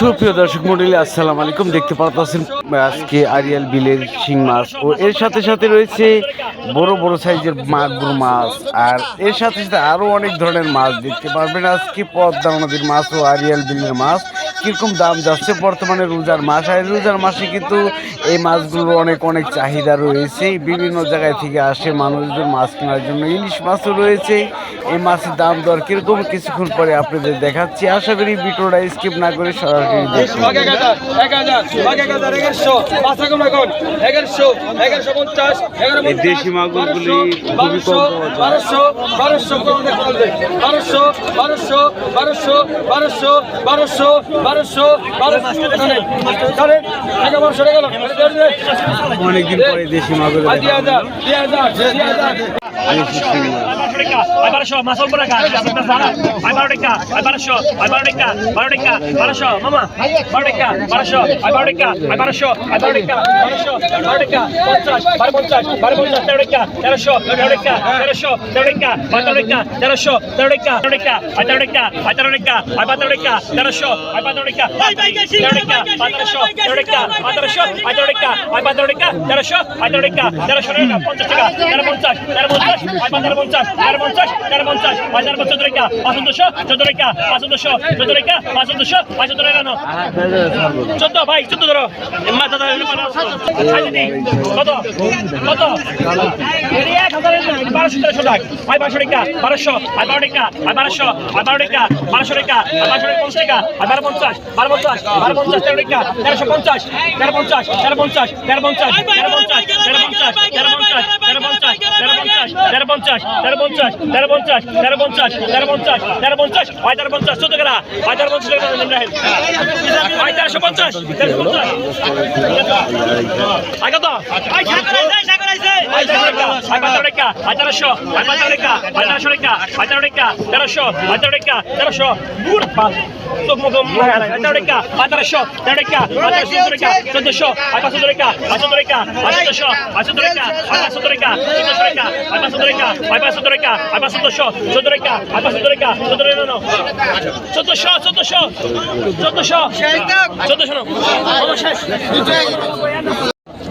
সুপ্রিয় দর্শক মন্ডলী, আসসালাম আলাইকুম। দেখতে পাচ্ছেন আজকে আরিয়াল বিলের শিং মাছ। ও এর সাথে সাথে রয়েছে বড় বড় সাইজের মাগুর মাছ। আর এর সাথে সাথে আরও অনেক ধরনের মাছ দেখতে পারবেন। আজকে পদ্মা নদীর মাছ ও আরিয়াল বিলের মাছ। কীরকম দাম যাচ্ছে বর্তমানে রোজার মাস? আর রোজার মাসে কিন্তু এই মাছগুলোর অনেক অনেক চাহিদা রয়েছে। বিভিন্ন জায়গায় থেকে আসে মানুষদের মাছ কেনার জন্য। ইলিশ মাছও রয়েছে। এই মাছের দাম দর কীরকম? কিছুক্ষণ পরে আপনাদের দেখাচ্ছি। আশা করি ভিডিওটা স্কিপ না করে সরাসরি এই দেশি মাগুরগুলি খুবই কম বারোশো পাওয়া যায়। বারোশো বারোশো বারোশো বারোশো বারোশো বারোশো বারোশো বারোশো অনেকদিন পরে দেশি মাগুর দুই হাজার দুই হাজার দুই হাজার শিং মাছ বারোশো মাসল করে আই বারো টাকা আই বারোশো আই বারো টাকা বারো টাকা বারোশো, মামা। বারো টাকা বারোশো আই বারো টাকা আই বারোশো আই বারো টাকা বারোশো বারো টাকা পঞ্চাশ বারো পঞ্চাশ বারো পঞ্চাশ তেরো টাকা তেরোশো তেরো টাকা তেরোশো তেরো টাকা বারো টাকা তেরোশো তেরো টাকা তেরো টাকা আই তেরো টাকা আই তেরো টাকা আই বারো টাকা তেরোশো আই বারো টাকা তেরো টাকা বারোশো তেরো টাকা বারোশো আই তেরো টাকা আই বারো টাকা তেরোশো আই তেরো টাকা তেরোশো টাকা পঞ্চাশ টাকা তেরো পঞ্চাশ তেরো পঞ্চাশ আই তেরো পঞ্চাশ তেরো পঞ্চাশ তেরো পঞ্চাশ আই তেরো পঞ্চাশ টাকা পাঁচশো চোদ্দ টাকা পাঁচশো চোদ্দ টাকা পাঁচশো পাঁচশো টাকা না চোদ্দ ভাই চোদ্দ ধরো কত কত এক হাজারের বারোশো তেরোশো টাকা ভাই বারোশো টাকা বারোশো আই বারো পঞ্চাশ আই বারো পঞ্চাশ বারো পঞ্চাশ বারো পঞ্চাশ তেরো টাকা তেরোশো পঞ্চাশ তেরো পঞ্চাশ তেরো পঞ্চাশ তেরো পঞ্চাশ তেরো পঞ্চাশ তেরো পঞ্চাশ তেরো পঞ্চাশ তেরো পঞ্চাশ তেরো পঞ্চাশ তেরো পঞ্চাশ তেরো পঞ্চাশ তেরো পঞ্চাশ তেরো পঞ্চাশ তেরো পঞ্চাশ তেরো পঞ্চাশ তেরো পঞ্চাশ চোদ্দ টাকা আই তেরো পঞ্চাশ টাকা আই তেরোশো পঞ্চাশ তেরোশো পঞ্চাশ টাকা টাকা আই তেরোশো টাকা আই তেরোশো টাকা আই তেরো টাকা তেরোশো আই তেরো টাকা তেরোশো তেরো টাকা তেরোশো তেরো টাকা তেরোশো টাকা চোদ্দশো পাঁচশো টাকা চোদ্দ টাকা চোদ্দশো আই চোদ্দ টাকা আই টাকা চোদ্দশো টাকা রেখা আর পাঁচশো চোদ্দশো চোদ্দ রেখা আর পাঁচশো রেখা চোদ্দ রেখা নাও। চোদ্দশো চোদ্দশো চোদ্দশো চোদ্দশো নাও। শেষ।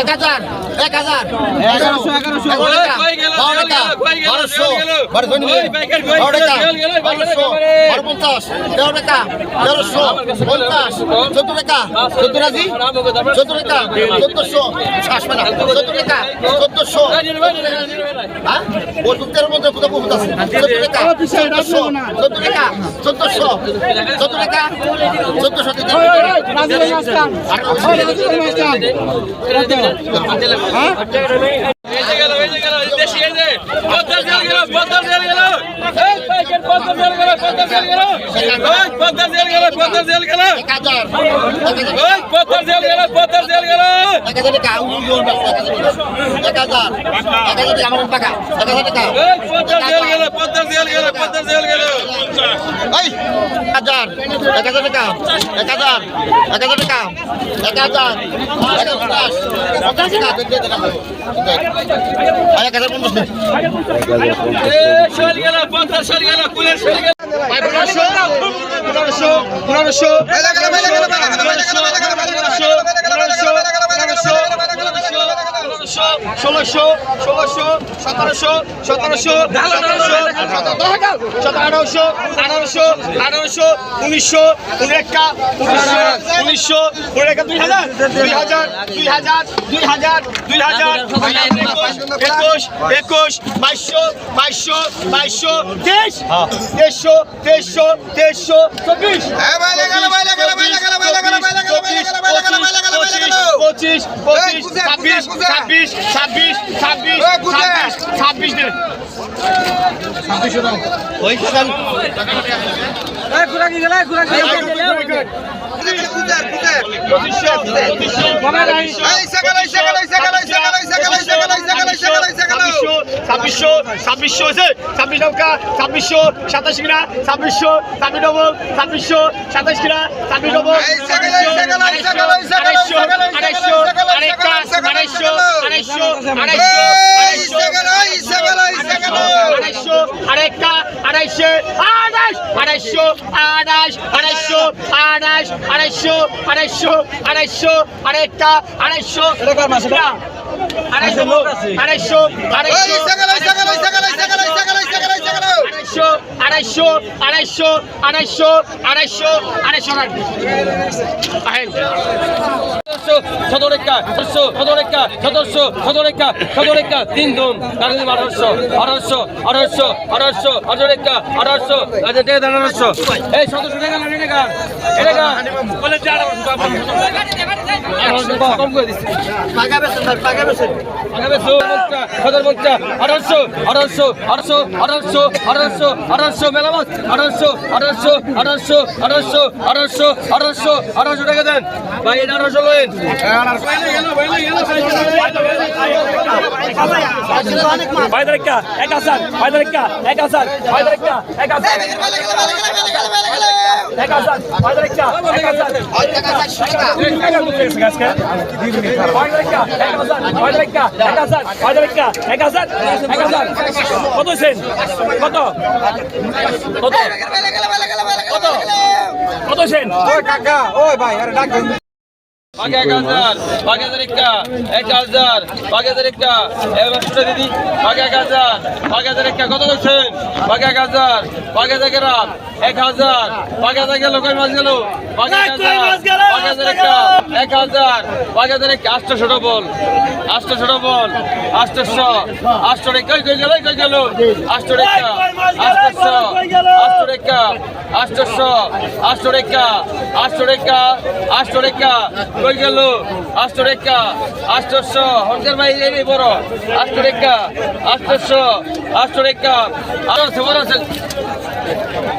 এক হাজার এক হাজার। এগারোশো এগারোশো। বারো টাকা। বারো টাকা। বারোশো। বারোশো বারো টাকা। বারোশো। বারো পঞ্চাশ। তেরো টাকা। তেরোশো। পঞ্চাশ। চোদ্দ টাকা। চোদ্দ রাজি? চোদ্দ টাকা। চোদ্দশো। চোদ্দ টাকা। চোদ্দশো। হ্যাঁ? তেরো মধ্যে কোথাও বহুত আছে। চোদ্দ টাকা। চোদ্দশো। চোদ্দ টাকা। চোদ্দশো। চোদ্দ টাকা। চোদ্দশো এসে হ্যাঁ। পদ্মার জেল গেল পদ্মার জেল গেল এক হাজার টাকা আমি বলব এক হাজার এক হাজার টাকা আমার টাকা এক হাজার টাকা হাজার এক হাজার টাকা এক হাজার এক হাজার টাকা এক হাজার এক হাজার পঞ্চাশ পনেরোশো পনেরোশো পনেরোশো পনেরোশো ষোলোশো ষোলোশো সতেরোশো সতেরোশো সতেরোশো আঠারোশো আঠারোশো উনিশশো উনিশশো উনিশশো উনিশটা দুই হাজার দুই হাজার দুই হাজার দুই হাজার দুই হাজার একুশ একুশ বাইশশো বাইশশো বাইশশো তেইশ তেইশশো তেইশশো তেইশশো চব্বিশ পঁচিশ পঁচিশ ছাব্বিশ ছাব্বিশ ছাব্বিশ ছাব্বিশ ছাব্বিশ ছাব্বিশ দেন ছাব্বিশ ওই ঘুরা গেলে? ঘুরা গেলে? ছাব্বিশশো ছাব্বিশশো হয়েছে ছাব্বিশ নৌকা ছাব্বিশশো সাতাশ কিনা ছাব্বিশশো ছাব্বিশ ডবল ছাব্বিশশো সাতাশ কিনা ছাব্বিশ ডবল আড়াইশো আড়াইশো আড়াইশো আড়াইশো আড়াইশো আড়াইশো আড়াইশো আড়াইশ আড়াইশো আড়াইশ আড়াইশো আড়াইশ আড়াইশো আড়াইশো আড়াইশো আরেকটা আড়াইশো। আড়াইশো লোক আড়াইশো আড়াইশো আড়াইশো আড়াইশো আড়াইশো আড়াইশো আড়াইশো সদরেখা আঠারোশো সদরেখা সদস্য সদরেখা সদরেখা তিন ধুম দার্জিলিং আঠারোশো আঠারোশো আঠারোশো আঠারোশো আঠারোরেখা আঠারোশো আঠারোশো এই সদস্য আঠারোশো আঠারোশো আঠারোশো আঠারোশো আঠারোশো আঠারোশো মেলামাত আঠারোশো আঠারোশো আঠারোশো আঠারোশো আঠারোশো আঠারোশো আঠারোশো টাকা দেন ভাই এটা আঠারোশো লেন বাইদারেক্কা এক হাজার বাইদারেক্কা এক হাজার বাইদারেক্কা এক হাজার এক হাজার বাইদারেক্কা এক হাজার কত সেন কত কত কত কত সেন বাগে এক হাজার বাগে হাজার একটা এক হাজার বাগে হাজার একটা এবার দিদি বাগে এক হাজার বাগে হাজার একটা কত করছেন বাগে এক হাজার বাগে হাজার এক হাজার। বাগে হাজার গেল কয় মাস গেল? এক হাজার। বাগে এক হাজার। বাগে হাজার একটা আটশো ডবল আটশো ডবল আটশো আটশো রেখা কই গেল কই গেল? আটশো রেখা আটশো আটশো রেখা আটশো আটশো রেখা আটশো রেখা আটশো রেখা কই গেল? আটশো রেখা আটশো হরকার ভাই এই বড়। আটশো রেখা আটশো আটশো রেখা আরও আছে বড় আছে।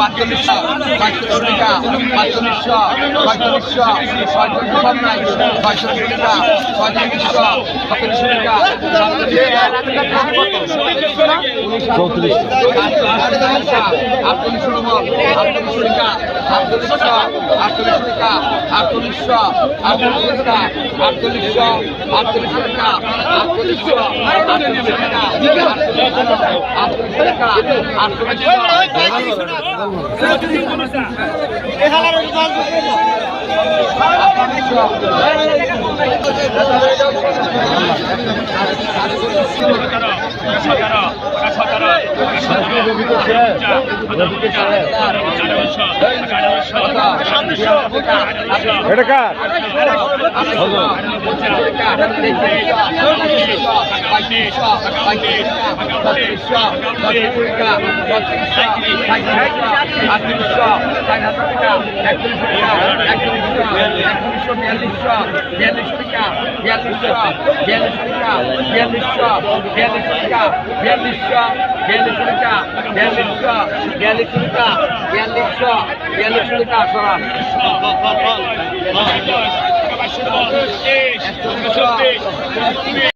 পাঁচচল্লিশশো পাঁচচল্লিশ টাকা পাঁচচল্লিশশো পাঁচচল্লিশশো ছয়চল্লিশ টাকা ছয়চল্লিশশো সাতচল্লিশ টাকা চৌত্রিশ আটচল্লিশশো আটচল্লিশশো টাকা আটচল্লিশশো আটচল্লিশ টাকা আটচল্লিশশো আটচল্লিশ টাকা আটচল্লিশশো আটচল্লিশ টাকা এগারো এটা কার? বিয়াল্লিশ টাকা বিয়াল্লিশ টাকা বিয়াল্লিশ টাকা বিয়াল্লিশ টাকা বিয়াল্লিশ টাকা বিয়াল্লিশ টাকা Yeah, let's look at. Yeah, let's look at. Yeah, let's look at. Yeah, let's look at.